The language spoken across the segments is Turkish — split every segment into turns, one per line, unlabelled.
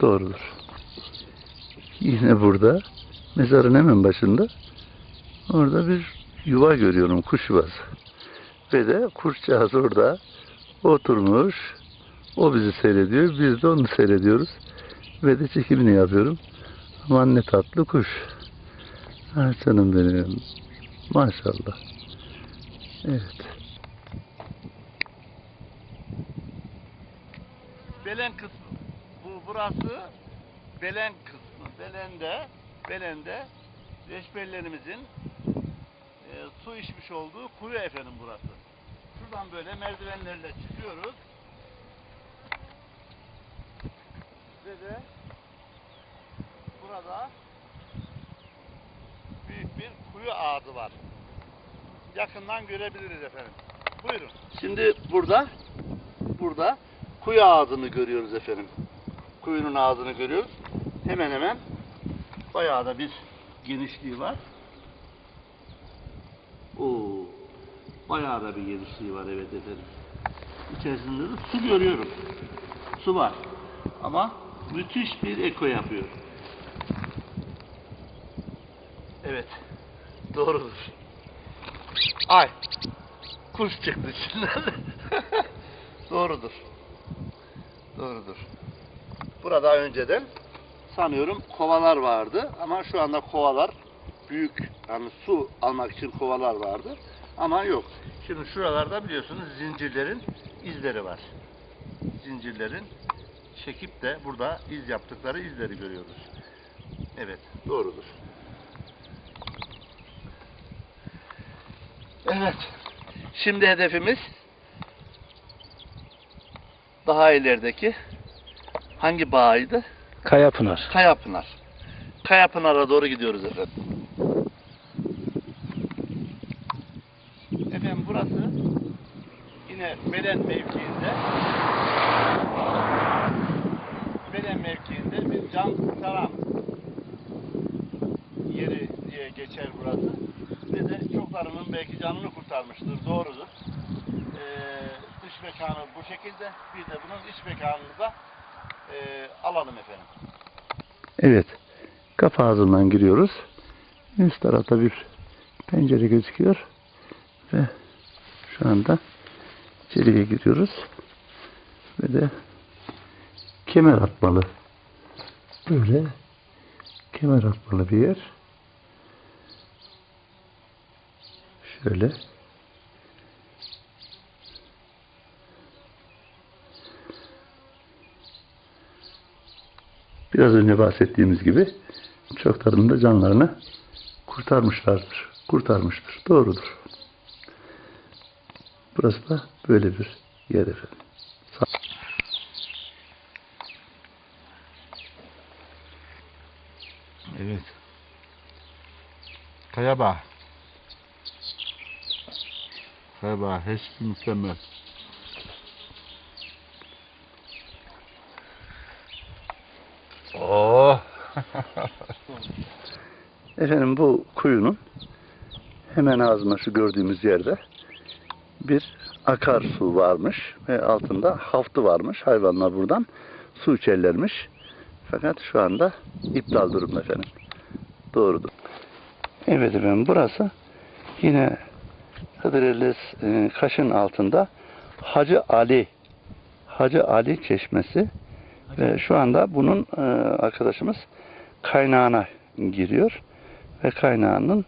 Doğrudur. Yine burada mezarın hemen başında orada bir yuva görüyorum kuş yuvası. Ve de kuşcağız orada oturmuş. O bizi seyrediyor. Biz de onu seyrediyoruz. Ve de çekimini yapıyorum. Aman ne tatlı kuş. Ah canım benim. Maşallah. Evet. Belen kısmı. Bu burası Belen kısmı. Belen'de Belen'de reçberlerimizin e, su içmiş olduğu kuyu efendim burası. Şuradan böyle merdivenlerle çıkıyoruz. Ve de burada büyük bir kuyu ağzı var. Yakından görebiliriz efendim. Buyurun. Şimdi burada burada kuyu ağzını görüyoruz efendim. Kuyunun ağzını görüyoruz. Hemen hemen bayağı da bir genişliği var. Oo, bayağı da bir genişliği var evet efendim. İçerisinde de su görüyorum. Su var. Ama müthiş bir eko yapıyor. Evet. Doğrudur. Ay. Kuş çıktı içinden. Doğrudur. Doğrudur. Burada önceden sanıyorum kovalar vardı ama şu anda kovalar büyük yani su almak için kovalar vardı ama yok. Şimdi şuralarda biliyorsunuz zincirlerin izleri var. Zincirlerin çekip de burada iz yaptıkları izleri görüyoruz. Evet, doğrudur. Evet. Şimdi hedefimiz daha ilerideki hangi bağıydı?
Kayapınar.
Kayapınar. Kayapınar'a doğru gidiyoruz efendim. Efendim burası yine Belen mevkiinde Belen mevkiinde bir can kurtaran yeri diye geçer burası. Ve de çoklarının belki canını kurtarmıştır. Doğrudur. Ee, dış mekanı bu şekilde. Bir de bunun iç mekanını da e, alalım efendim. Evet. Kapı ağzından giriyoruz. Üst tarafta bir pencere gözüküyor. Ve şu anda içeriye giriyoruz. Ve de kemer atmalı. Böyle kemer atmalı bir yer. Şöyle. Biraz önce bahsettiğimiz gibi çoklarının da canlarını kurtarmışlardır. Kurtarmıştır. Doğrudur. Burası da böyle bir yer efendim.
Evet. Kayaba. Kayaba. Hepsi mükemmel.
Efendim bu kuyunun hemen ağzında şu gördüğümüz yerde bir akarsu varmış ve altında haftı varmış. Hayvanlar buradan su içerlermiş. Fakat şu anda iptal durumda efendim. Doğrudur. Evet efendim burası yine Hıdrellez e, Kaş'ın altında Hacı Ali Hacı Ali Çeşmesi ve şu anda bunun e, arkadaşımız kaynağına giriyor ve kaynağının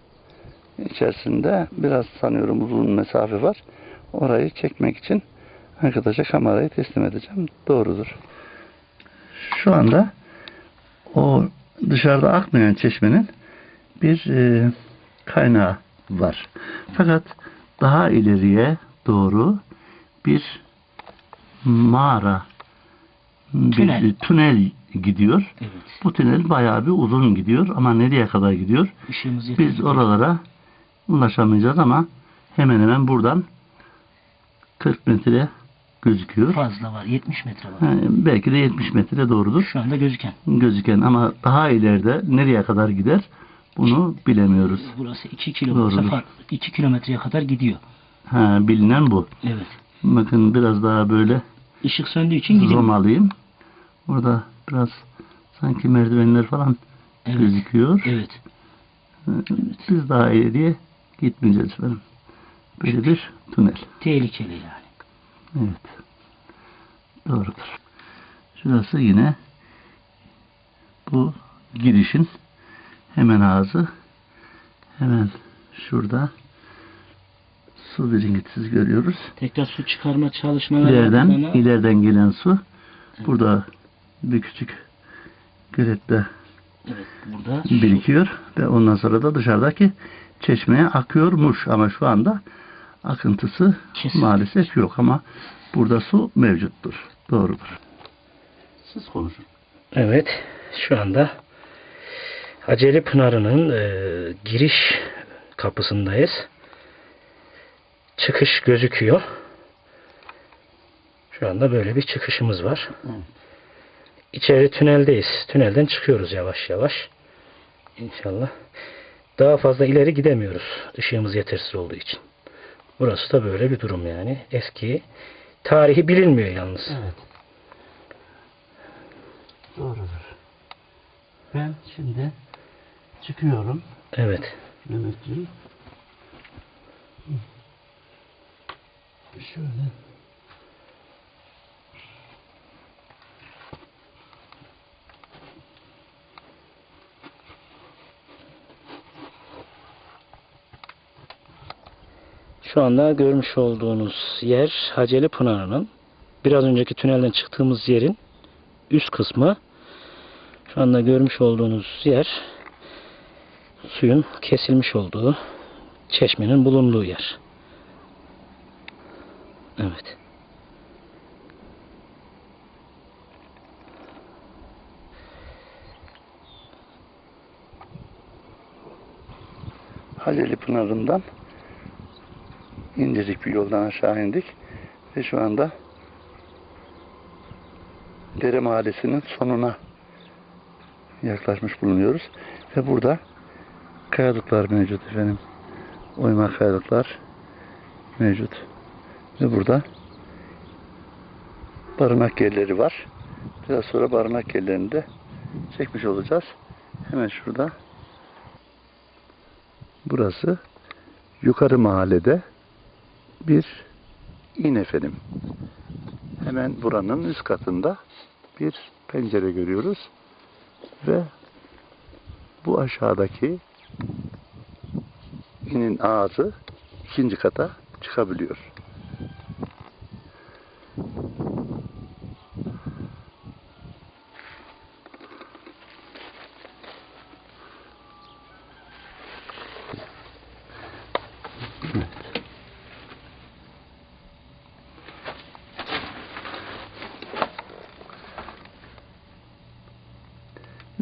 içerisinde biraz sanıyorum uzun mesafe var. Orayı çekmek için arkadaşa kamerayı teslim edeceğim. Doğrudur. Şu anda o dışarıda akmayan çeşmenin bir e, kaynağı var. Fakat daha ileriye doğru bir mağara bir
Tünel.
tünel gidiyor.
Evet.
Bu tünel bayağı bir uzun gidiyor ama nereye kadar gidiyor?
Işığımız
Biz oralara ulaşamayacağız ama hemen hemen buradan 40 metre gözüküyor.
fazla var. 70 metre var.
Ha, belki de 70 metre doğrudur
Şu anda gözüken.
gözüken ama daha ileride nereye kadar gider bunu bilemiyoruz.
Burası 2 kilometre
Doğrudur.
fark- 2 kilometreye kadar gidiyor.
Ha, bilinen bu.
Evet.
Bakın biraz daha böyle
Işık söndüğü için gidiyor.
zoom alayım. Burada biraz sanki merdivenler falan
Evet.
gözüküyor.
Evet.
Ee, Biz daha ileriye gitmeyeceğiz efendim. Böyle bir tünel.
Tehlikeli yani.
Evet. Doğrudur. Şurası yine bu girişin hemen ağzı. Hemen şurada su birikintisi görüyoruz.
Tekrar su çıkarma çalışmaları
İleriden, ileriden gelen su burada bir küçük gölette
Evet, burada
birikiyor ve ondan sonra da dışarıdaki çeşmeye akıyormuş ama şu anda akıntısı
Kesin.
maalesef yok ama burada su mevcuttur. Doğrudur. Siz konuşun.
Evet, şu anda Aceli Pınarı'nın e, giriş kapısındayız. Çıkış gözüküyor. Şu anda böyle bir çıkışımız var. İçeri tüneldeyiz. Tünelden çıkıyoruz yavaş yavaş. İnşallah. Daha fazla ileri gidemiyoruz. Işığımız yetersiz olduğu için. Burası da böyle bir durum yani. Eski tarihi bilinmiyor yalnız.
Evet. Doğrudur. Ben şimdi çıkıyorum
Evet.
Mehmetciğim. Şöyle.
Şu anda görmüş olduğunuz yer Haceli Pınarı'nın biraz önceki tünelden çıktığımız yerin üst kısmı. Şu anda görmüş olduğunuz yer suyun kesilmiş olduğu çeşmenin bulunduğu yer. Evet.
Haceli Pınarı'ndan incecik bir yoldan aşağı indik ve şu anda Dere Mahallesi'nin sonuna yaklaşmış bulunuyoruz. Ve burada kayalıklar mevcut efendim. Oyma kayalıklar mevcut. Ve burada barınak yerleri var. Biraz sonra barınak yerlerini de çekmiş olacağız. Hemen şurada Burası yukarı mahallede bir in efendim. Hemen buranın üst katında bir pencere görüyoruz. Ve bu aşağıdaki inin ağzı ikinci kata çıkabiliyor.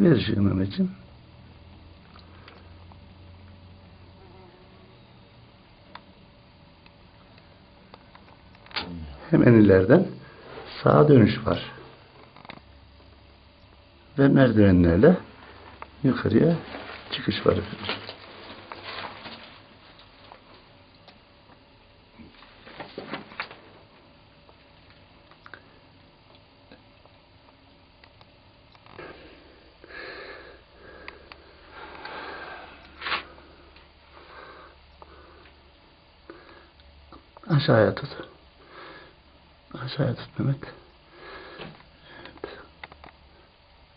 Ver ışığı Mehmetciğim. Hemen ileriden sağa dönüş var. Ve merdivenlerle yukarıya çıkış var efendim. Aşağıya tut. Aşağıya tut Mehmet. Evet.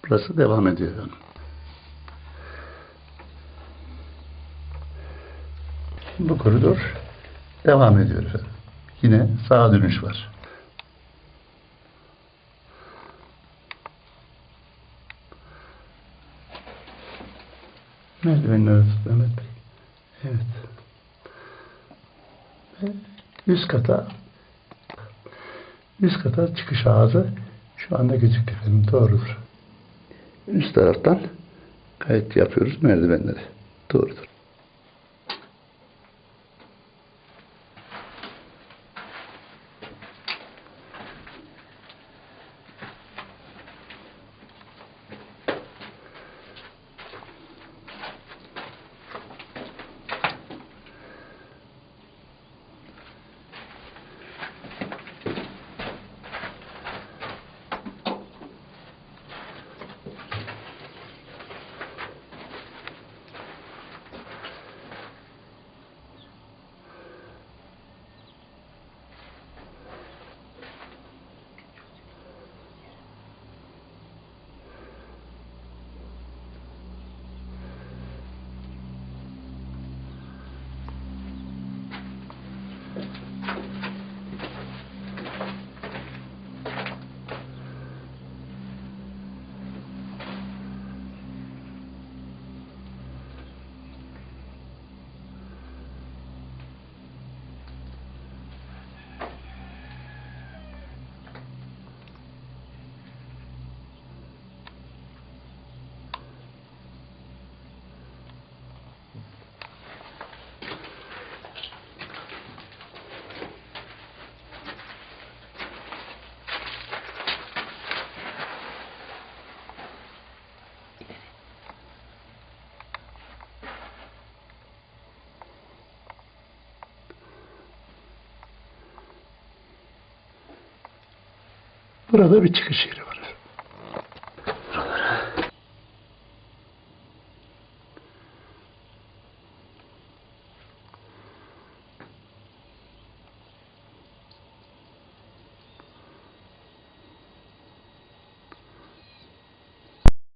Burası devam ediyor. yani. Bu koridor devam ediyor efendim. Yine sağa dönüş var. Merdivenleri tut Mehmet Bey. Evet. Ve üst kata üst kata çıkış ağzı şu anda gözüktü efendim. Doğrudur. Üst taraftan kayıt yapıyoruz merdivenleri. Doğrudur. Burada bir çıkış yeri var.